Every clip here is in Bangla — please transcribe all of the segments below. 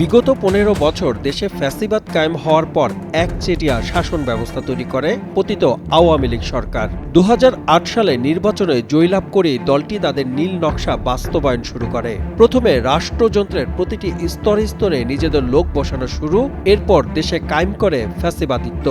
বিগত পনেরো বছর দেশে ফ্যাসিবাদ কায়েম হওয়ার পর একচেটিয়া শাসন ব্যবস্থা তৈরি করে, পতিত আওয়ামী লীগ সরকার। দু হাজার আট সালে নির্বাচনে জয়লাভ করে দলটি তাদের নীল নকশা বাস্তবায়ন শুরু করে। প্রথমে রাষ্ট্রযন্ত্রের প্রতিটি স্তরে স্তরে নিজেদের লোক বসানো শুরু, এরপর দেশে কায়েম করে ফ্যাসিবাদিত্ব।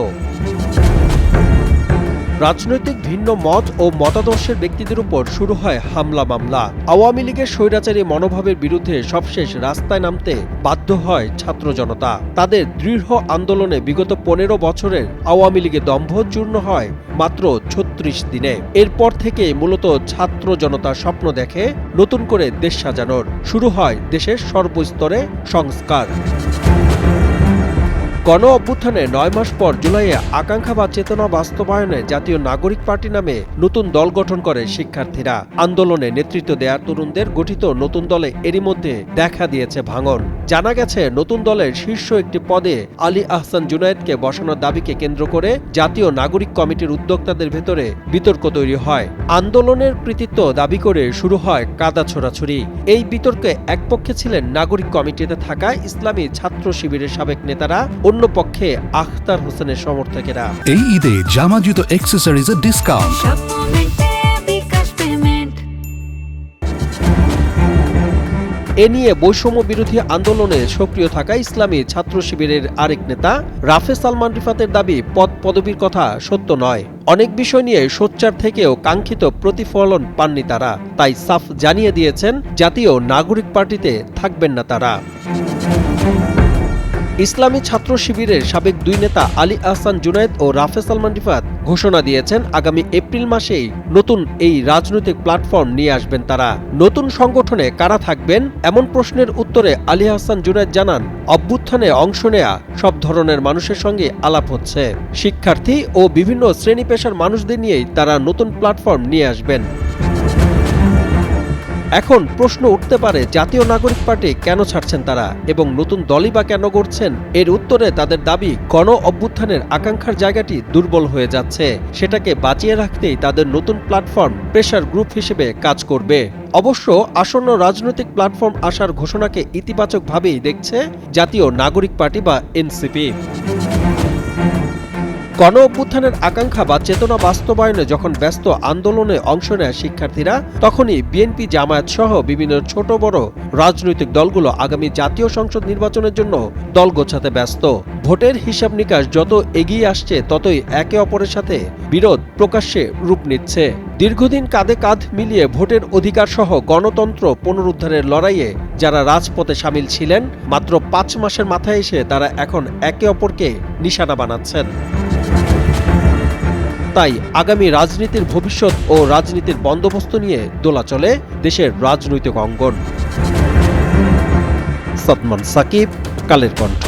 রাজনৈতিক ভিন্ন মত ও মতাদর্শের ব্যক্তিদের উপর শুরু হয় হামলা মামলা। আওয়ামী লীগের স্বৈরাচারী মনোভাবের বিরুদ্ধে সবশেষ রাস্তায় নামতে বাধ্য হয় ছাত্র জনতা। তাদের দৃঢ় আন্দোলনে বিগত পনেরো বছরের আওয়ামী লীগের দম্ভ চূর্ণ হয় মাত্র ছত্রিশ দিনে। এরপর থেকে মূলত ছাত্র জনতা স্বপ্ন দেখে নতুন করে দেশ সাজানোর। শুরু হয় দেশের সর্বস্তরে সংস্কার। গণ অভ্যুত্থানে নয় মাস পর জুলাইয়ে আকাঙ্ক্ষা বা চেতনা বাস্তবায়নে জাতীয় নাগরিক পার্টি নামে নতুন দল গঠন করে শিক্ষার্থীরা। আন্দোলনে নেতৃত্ব দেয়া তরুণদের গঠিত নতুন দলে এরই মধ্যে দেখা দিয়েছে ভাঙন। জানা গেছে নতুন দলের শীর্ষ একটি পদে আলী আহসান জুনায়েদকে বসানোর দাবিকে কেন্দ্র করে জাতীয় নাগরিক কমিটির উদ্যোক্তাদের ভেতরে বিতর্ক তৈরি হয়। আন্দোলনের কৃতিত্ব দাবি করে শুরু হয় কাদা ছোড়াছুরি এই বিতর্কে এক পক্ষে ছিলেন নাগরিক কমিটিতে থাকা ইসলামী ছাত্র শিবিরের সাবেক নেতারা অন্য পক্ষে আখতার হোসেনের সমর্থকেরা। এই ঈদে জামা জুতো অ্যাক্সেসরিজের ডিসকাউন্ট এ নিয়ে বৈষম্য বিরোধী আন্দোলনে সক্রিয় থাকা ইসলামী ছাত্র শিবিরের আরেক নেতা রাফে সালমান রিফাতের দাবি, পদ পদবীর কথা সত্য নয়। অনেক বিষয় নিয়ে সোচ্চার থেকেও কাঙ্ক্ষিত প্রতিফলন পাননি তারা। তাই সাফ জানিয়ে দিয়েছেন, জাতীয় নাগরিক পার্টিতে থাকবেন না তারা। ইসলামী ছাত্র শিবিরের সাবেক দুই নেতা আলী আহসান জুনায়েদ ও রাফে সালমান রিফাত ঘোষণা দিয়েছেন আগামী এপ্রিল মাসেই নতুন এই রাজনৈতিক প্ল্যাটফর্ম নিয়ে আসবেন তারা। নতুন সংগঠনে কারা থাকবেন? এমন প্রশ্নের উত্তরে আলী আহসান জুনায়েদ জানান, অভ্যুত্থানে অংশ নেয়া সব ধরনের মানুষের সঙ্গে আলাপ হচ্ছে। শিক্ষার্থী ও বিভিন্ন শ্রেণি পেশার মানুষদের নিয়েই তারা নতুন প্ল্যাটফর্ম নিয়ে আসবেন। এখন প্রশ্ন উঠতে পারে, জাতীয় নাগরিক পার্টি কেন ছাড়ছেন তারা এবং নতুন দলই বা কেন গড়ছেন? এর উত্তরে তাদের দাবি, গণ অভ্যুত্থানের আকাঙ্ক্ষার জায়গাটি দুর্বল হয়ে যাচ্ছে। সেটাকে বাঁচিয়ে রাখতেই তাদের নতুন প্ল্যাটফর্ম প্রেশার গ্রুপ হিসেবে কাজ করবে। অবশ্য আসন্ন রাজনৈতিক প্ল্যাটফর্ম আসার ঘোষণাকে ইতিবাচকভাবেই দেখছে জাতীয় নাগরিক পার্টি বা এনসিপি। গণ অভ্যুত্থানের আকাঙ্ক্ষা বা চেতনা বাস্তবায়নে যখন ব্যস্ত আন্দোলনে অংশ নেয় শিক্ষার্থীরা, তখনই বিএনপি জামায়াত সহ বিভিন্ন ছোট বড় রাজনৈতিক দলগুলো আগামী জাতীয় সংসদ নির্বাচনের জন্য দল গোছাতে ব্যস্ত। ভোটের হিসাব নিকাশ যত এগিয়ে আসছে, ততই একে অপরের সাথে বিরোধ প্রকাশ্যে রূপ নিচ্ছে। দীর্ঘদিন কাঁধে কাঁধ মিলিয়ে ভোটের অধিকার সহ গণতন্ত্র পুনরুদ্ধারের লড়াইয়ে যারা রাজপথে সামিল ছিলেন, মাত্র পাঁচ মাসের মাথায় এসে তারা এখন একে অপরকে নিশানা বানাচ্ছেন। তাই আগামী রাজনীতির ভবিষ্যৎ ও রাজনীতির বন্দোবস্ত নিয়ে দোলা চলে দেশের রাজনৈতিক অঙ্গন। সদমান সাকিব, কালের কণ্ঠ।